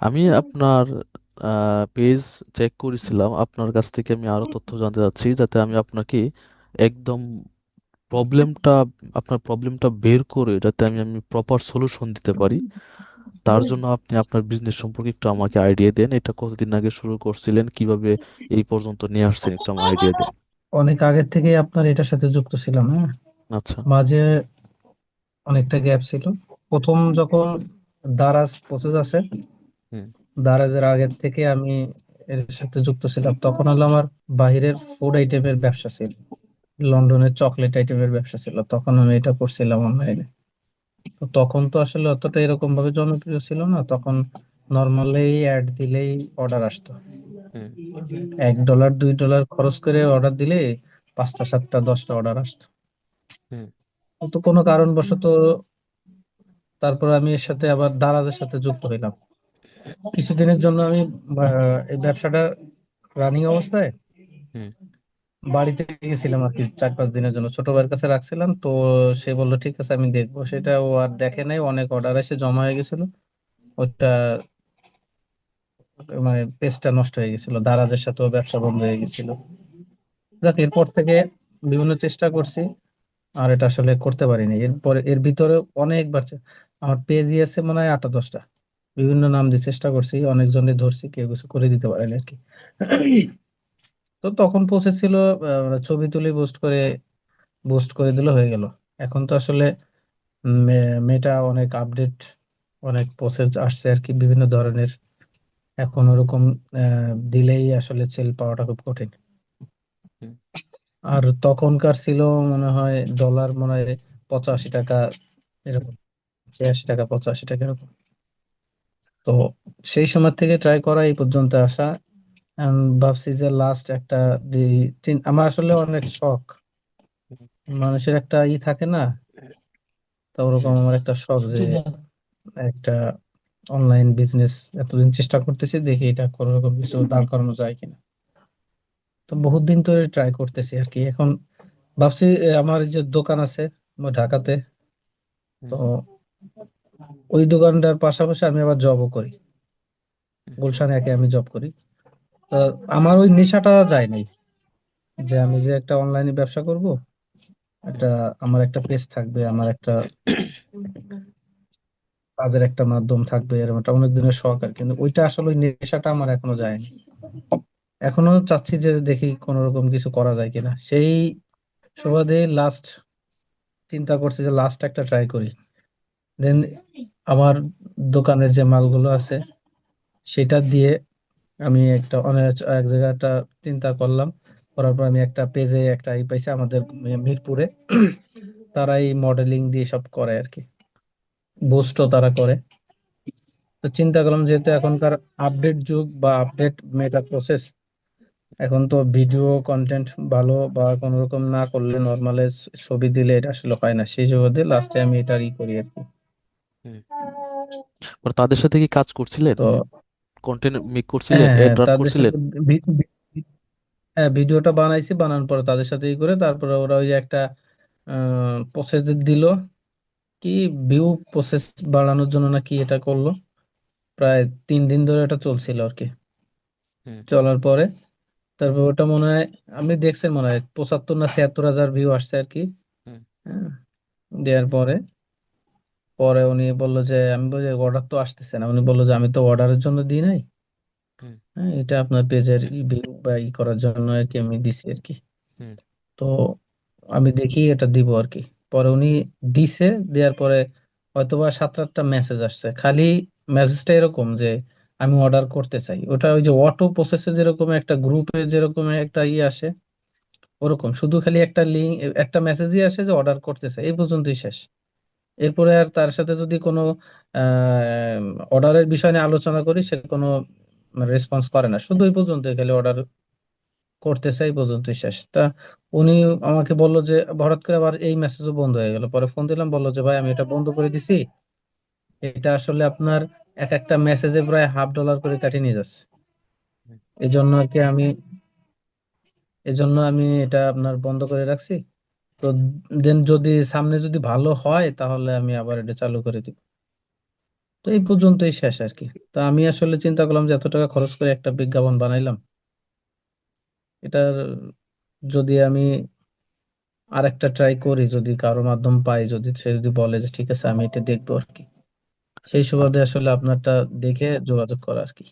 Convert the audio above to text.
আমি আপনার page check করেছিলাম। আপনার কাছ থেকে আমি আরও তথ্য জানতে চাচ্ছি যাতে আমি আপনাকে একদম প্রবলেমটা আপনার প্রবলেমটা বের করে যাতে আমি আমি প্রপার সলিউশন দিতে পারি। তার জন্য আপনি আপনার বিজনেস সম্পর্কে একটু আমাকে আইডিয়া দেন। এটা কতদিন আগে শুরু করছিলেন? কীভাবে এই পর্যন্ত নিয়ে আসছেন? একটু আমার আইডিয়া দেন। অনেক আগের থেকে আপনার এটার সাথে যুক্ত ছিলাম হ্যাঁ? আচ্ছা। মাঝে অনেকটা গ্যাপ ছিল। প্রথম যখন দারাজ প্রসেস আছে দারাজের আগের থেকে আমি এর সাথে যুক্ত ছিলাম। তখন হলো আমার বাইরের ফুড আইটেমের ব্যবসা ছিল। লন্ডনের চকলেট আইটেমের ব্যবসা ছিল। তখন আমি এটা করছিলাম অনলাইনে তো তখন তো আসলে অতটা এরকম ভাবে জনপ্রিয় ছিল না। তখন নর্মালি অ্যাড দিলেই অর্ডার আসতো। এক ডলার দুই ডলার খরচ করে অর্ডার দিলে পাঁচটা সাতটা দশটা অর্ডার আসতো। তো কোনো কারণবশত তারপর আমি এর সাথে আবার দারাজের সাথে যুক্ত হইলাম। কিছুদিনের জন্য আমি এই ব্যবসাটা রানিং অবস্থায় বাড়িতে গেছিলাম আর কি চার পাঁচ দিনের জন্য। ছোট ভাইয়ের কাছে রাখছিলাম তো সে বলল ঠিক আছে আমি দেখব। সেটা ও আর দেখে নাই অনেক অর্ডার এসে জমা হয়ে গেছিল। ওটা মানে পেজটা নষ্ট হয়ে গেছিল দারাজের সাথেও ব্যবসা বন্ধ হয়ে গেছিল। যাক এরপর থেকে বিভিন্ন চেষ্টা করছি আর এটা আসলে করতে পারিনি। এরপরে এর ভিতরে অনেকবার আমার পেজই আছে মনে হয় আটটা দশটা। বিভিন্ন নাম দিয়ে চেষ্টা করছি অনেকজনের ধরছি, কেউ কিছু করে দিতে পারেনি আর কি। তো তখন প্রসেস ছিল ছবি তুলে পোস্ট করে বুস্ট করে দিলে হয়ে গেল। এখন তো আসলে মেটা অনেক আপডেট অনেক প্রসেস আসছে আর কি, বিভিন্ন ধরনের। এখন ওরকম দিলেই আসলে সেল পাওয়াটা খুব কঠিন। আর তখনকার ছিল মনে হয় ডলার মনে হয় পঁচাশি টাকা, এরকম, ছিয়াশি টাকা, পঁচাশি টাকা এরকম। তো সেই সময় থেকে ট্রাই করা এই পর্যন্ত আসা। ভাবছি যে লাস্ট একটা আমার আসলে অনেক শখ। মানুষের একটা ই থাকে না? তো ওরকম আমার একটা শখ যে একটা অনলাইন বিজনেস এতদিন চেষ্টা করতেছি দেখি এটা কোনো রকম কিছু দাঁড় করানো যায় কিনা। তো বহুত দিন ধরে ট্রাই করতেছি আর কি এখন ভাবছি আমার যে দোকান আছে ঢাকাতে। তো ওই দোকানটার পাশাপাশি আমি আবার জবও করি। গুলশানে একে আমি জব করি। আমার ওই নেশাটা যায় নাই। যে আমি যে একটা অনলাইনে ব্যবসা করব, একটা আমার একটা পেজ থাকবে, আমার একটা কাজের একটা মাধ্যম থাকবে এরকম একটা অনেক দিনের শখ আর কিন্তু ওইটা আসলে ওই নেশাটা আমার এখনও যায়নি এখনও চাচ্ছি যে দেখি কোন রকম কিছু করা যায় কিনা। সেই সুবাদে লাস্ট চিন্তা করছি যে লাস্ট একটা ট্রাই করি। দেন আমার দোকানের যে মালগুলো আছে, সেটা দিয়ে আমি একটা অনেক এক জায়গাটা চিন্তা করলাম। করার পর আমি একটা পেজে একটা ই পাইছি আমাদের মিরপুরে। তারা এই মডেলিং দিয়ে সব করে আর কি বুস্টও তারা করে। তো চিন্তা করলাম যেহেতু এখনকার আপডেট যুগ বা আপডেট মেটা প্রসেস এখন তো ভিডিও কন্টেন্ট ভালো বা কোনো রকম না করলে নর্মালে ছবি দিলে এটা আসলে হয় না। সেই সুবাদে লাস্টে আমি এটা ই করি আর কি তাদের সাথে কি কাজ করছিলেন? তো কন্টেন্ট মেক করছিলেন? হ্যাঁ এড হ্যাঁ তাদের করছিলেন? সাথে ভি- ভি- হ্যাঁ ভিডিওটা বানাইছি বানানোর পরে তাদের সাথে ই করে তারপরে ওরা ওই যে একটা প্রসেস দিল। কি ভিউ প্রসেস বাড়ানোর জন্য নাকি এটা করল? প্রায় তিন দিন ধরে এটা চলছিল আর কি। হুম। চলার পরে তারপর ওটা মনে হয় আপনি দেখছেন মনে হয় পঁচাত্তর না ছিয়াত্তর হাজার ভিউ আসছে আর কি। হুম। হ্যাঁ দেওয়ার পরে পরে উনি বলল যে আমি বলি অর্ডার তো আসতেছে না। উনি বলল যে আমি তো অর্ডারের জন্য দিই নাই। হ্যাঁ এটা আপনার পেজের ভিউ বা ই করার জন্য আর কি আমি দিছি আর কি। হুম। তো আমি দেখি এটা দিব আর কি। পরে উনি দিছে দেওয়ার পরে হয়তোবা সাত আটটা মেসেজ আসছে। খালি মেসেজটা এরকম যে আমি অর্ডার করতে চাই। ওটা ওই যে অটো প্রসেসে যেরকম একটা গ্রুপে যেরকম একটা ই আসে ওরকম। শুধু খালি একটা লিঙ্ক একটা মেসেজই আসে যে অর্ডার করতে চাই। এই পর্যন্তই শেষ। এরপরে আর তার সাথে যদি কোনো অর্ডারের বিষয় নিয়ে আলোচনা করি সে কোনো রেসপন্স করে না। শুধু এই পর্যন্ত খালি অর্ডার করতে চাই এই পর্যন্তই শেষ। তা উনি আমাকে বলল যে হঠাৎ করে আবার এই মেসেজও বন্ধ হয়ে গেল। পরে ফোন দিলাম বলল যে ভাই আমি এটা বন্ধ করে দিছি। এটা আসলে আপনার এক একটা মেসেজে প্রায় হাফ ডলার করে কাটিয়ে নিয়ে যাচ্ছে। হুম। এই জন্য আর কি আমি এই জন্য আমি এটা আপনার বন্ধ করে রাখছি। তো দেন যদি সামনে যদি ভালো হয় তাহলে আমি আবার এটা চালু করে দিব। তো এই পর্যন্তই শেষ আর কি। তো আমি আসলে চিন্তা করলাম যে এত টাকা খরচ করে একটা বিজ্ঞাপন বানাইলাম। এটার যদি আমি আর একটা ট্রাই করি যদি কারও মাধ্যম পাই যদি সে যদি বলে যে ঠিক আছে আমি এটা দেখব আর কি। সেই সুবাদে আসলে আপনারটা দেখে যোগাযোগ করা আর কি।